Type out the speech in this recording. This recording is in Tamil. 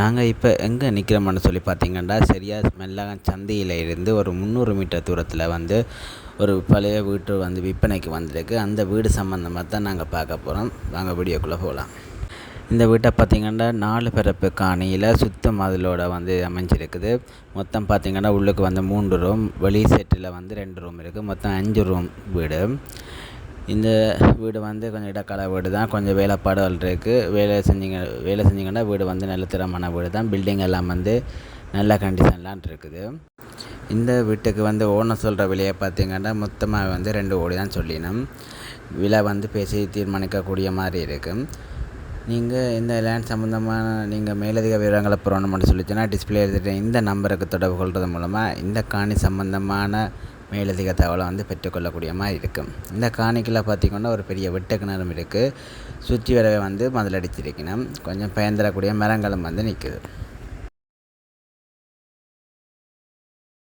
நாங்கள் இப்போ எங்கே நிற்கிறோம்னு சொல்லி பார்த்தீங்கன்னா சரியாக மெல்லகம் சந்தையில் இருந்து ஒரு முந்நூறு மீட்டர் தூரத்தில் வந்து ஒரு பழைய வீட்டு வந்து விற்பனைக்கு வந்திருக்கு. அந்த வீடு சம்மந்தமாக தான் நாங்கள் பார்க்க போகிறோம் வாங்க வீடியோக்குள்ளே போகலாம் இந்த வீட்டை பார்த்திங்கன்னா நாலு பிறப்பு காணியில் சுத்தம் அதிலோட வந்து அமைஞ்சிருக்குது. மொத்தம் பார்த்திங்கன்னா உள்ளுக்கு வந்து மூன்று ரூம் வெளி செட்டில் வந்து ரெண்டு ரூம் இருக்குது மொத்தம் அஞ்சு ரூம் வீடு. இந்த வீடு வந்து கொஞ்சம் இடக்கால வீடு தான். கொஞ்சம் வேலைப்பாடுகள் இருக்குது வேலை செஞ்சிங்க வேலை செஞ்சிங்கன்னா வீடு வந்து நல்ல திறமான வீடு தான். பில்டிங் எல்லாம் வந்து நல்ல கண்டிஷன்லாம் இருக்குது. இந்த வீட்டுக்கு வந்து ஓனர் சொல்கிற விலையை பார்த்திங்கன்னா மொத்தமாக வந்து ரெண்டு கோடி தான் சொல்லினோம். விலை வந்து பேசி தீர்மானிக்கக்கூடிய மாதிரி இருக்குது நீங்கள் இந்த லேண்ட் சம்மந்தமான நீங்கள் மேலதிக விவரங்களை புறணும்னு சொல்லிச்சுன்னா டிஸ்பிளே எடுத்துகிட்டு இந்த நம்பருக்கு தொடர்பு கொள்வது மூலமாக இந்த காணி சம்மந்தமான மேலதிக தகவலை வந்து பெற்றுக்கொள்ளக்கூடிய மாதிரி இருக்கும். இந்த காணிக்கில் பார்த்திங்கன்னா ஒரு பெரிய வெட்ட கிணறும் இருக்குது சுற்றி வரவே வந்து மதிலடிச்சிருக்கணும். கொஞ்சம் பயந்துடக்கூடிய மரங்களும் வந்து நிற்குது